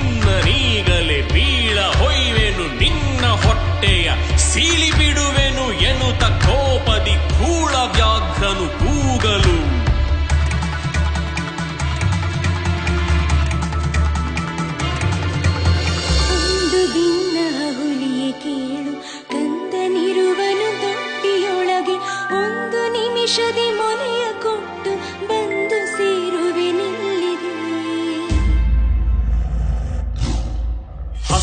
in eagle.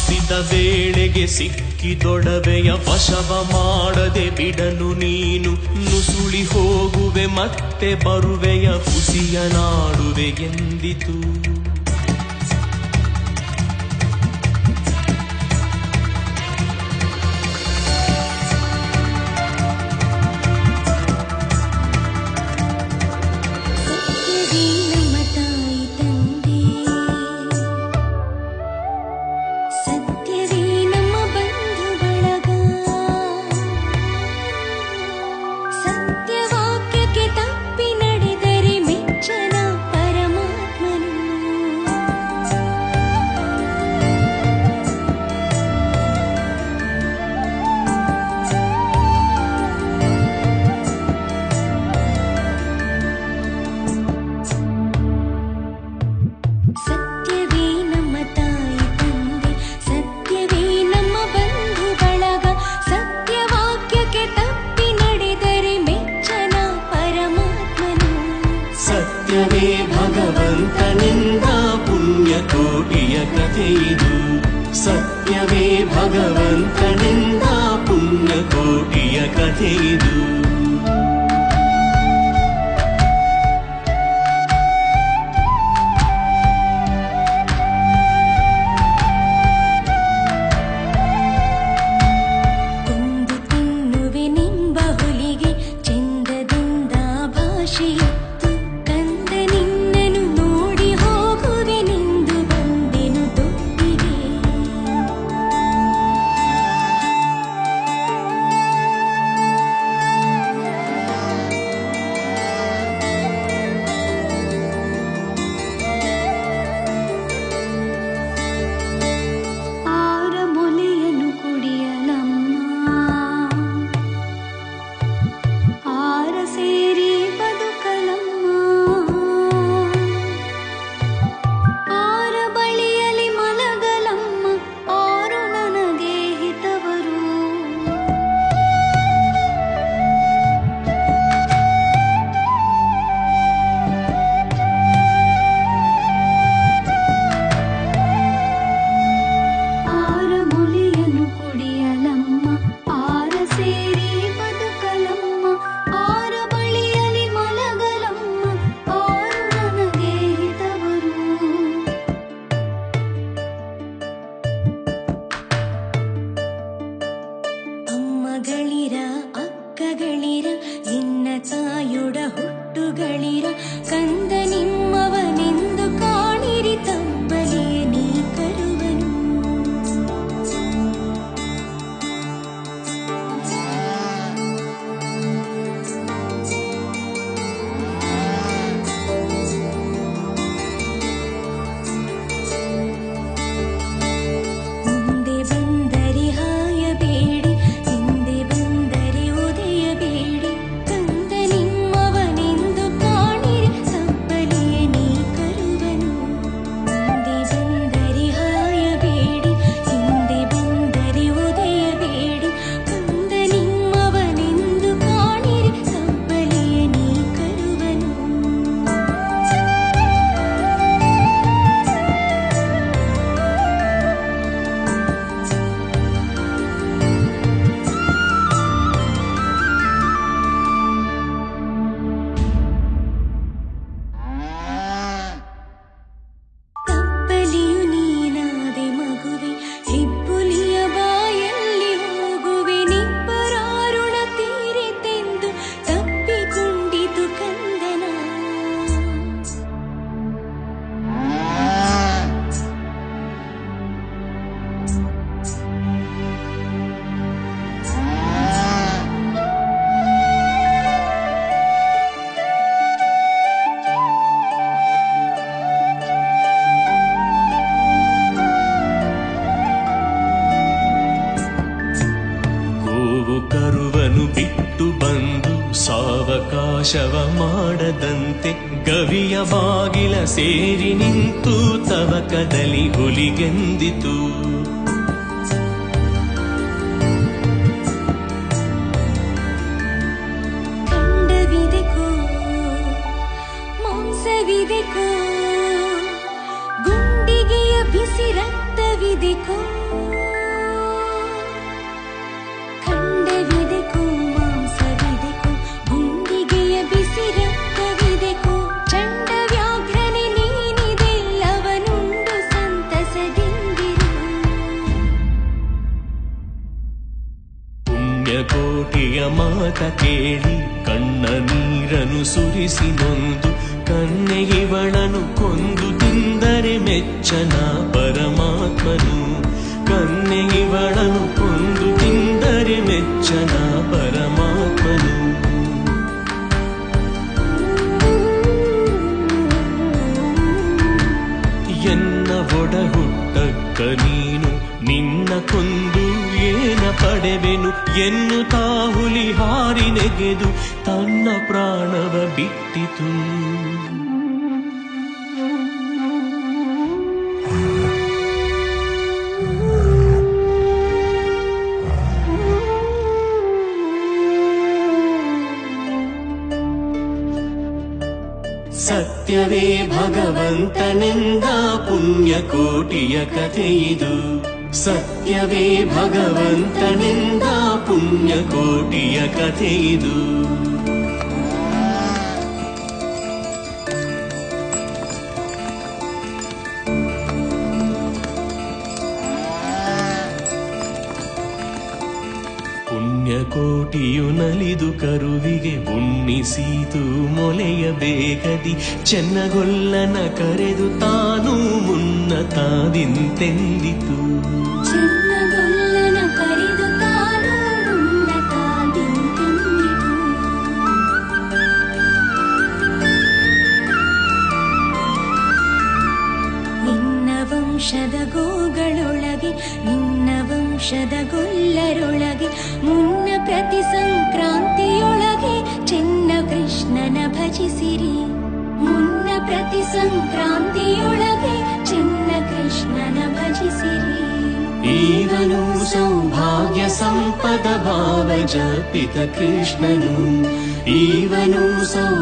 ಹಸಿದ ವೇಳೆಗೆ ಸಿಕ್ಕಿದೊಡವೆಯ ವಶವ ಮಾಡದೆ ಬಿಡನು ನೀನು ನುಸುಳಿ ಹೋಗುವೆ ಮತ್ತೆ ಬರುವೆಯ ಕುಸಿಯ ನಾಡುವೆ ಎಂದಿತು. said सत्यमे भगवन्तनिन्दापुण्यकोट्यकथयु ನನ್ನನ್ನು ಬಿಟ್ಟು ಬಂದು ಸಾವಕಾಶವ ಮಾಡದಂತೆ ಗವಿಯ ಬಾಗಿಲ ಸೇರಿ ನಿಂತು ತವಕದಲ್ಲಿ ಹುಲಿಗೆಂದಿತು ಗುಂಡಿಗೆಯ ಬಿಸಿ ರಕ್ತವಿದೆಕೋ ಮಾತ ಕೇಳಿ, ಕಣ್ಣ ನೀರನು ಸುರಿಸಿ ನೊಂದು ಕನ್ನೆಗಿವಳನು ಕೊಂದು ತಿಂದರೆ ಮೆಚ್ಚನ ಪರಮಾತ್ಮನು. ಕನ್ನೆಗಿವಳನು ಕೊಂದು ತಿಂದರೆ ಮೆಚ್ಚನ ಪರಮಾತ್ಮನು. ಎನ್ನ ಒಡ ಹುಟ್ಟಕ್ಕ ನೀನು, ನಿನ್ನ ಕೊಂದು ಪಡೆವೆನು ಎನ್ನು ತಾಹುಲಿ ಹಾರಿ ನೆಗೆದು ತನ್ನ ಪ್ರಾಣವ ಬಿಟ್ಟಿತು ಸತ್ಯವೇ ಭಗವಂತನಿಂದ ಪುಣ್ಯಕೋಟಿಯ ಕಥೆಯಿದು ಸತ್ಯವೇ ಭಗವಂತನಿಂದ ಪುಣ್ಯಕೋಟಿಯ ಕಥೆಯಿದು ಕರುವಿಗೆ ಉಣ್ಣಿಸೀತು ಮೊಲೆಯ ಬೇಗದಿ. ಚೆನ್ನಗೊಲ್ಲನ ಕರೆದು ತಾನು ಮುನ್ನ ತಾದಿಂತೆಂದಿತು ವಂಶದ ಗೋಗಳೊಳಗೆ, ನಿನ್ನ ವಂಶದ ಗೊಲ್ಲರೊಳಗೆ, ಮುನ್ನ ಪ್ರತಿ ಸಂಕ್ರಾಂತಿಯೊಳಗೆ ಕೃಷ್ಣನ ಭಜಿಸಿರಿ ಮುನ್ನ ಪ್ರತಿ ಸಂಕ್ರಾಂತಿಯೊಳಗೆ ಚಿನ್ನ ಕೃಷ್ಣನ ಭಜಿಸಿರಿ ಈವನು ಸೌಭಾಗ್ಯ ಸಂಪದ ಭಾವ ಜಪಿತ ಕೃಷ್ಣನು ಈವನು ಸೌ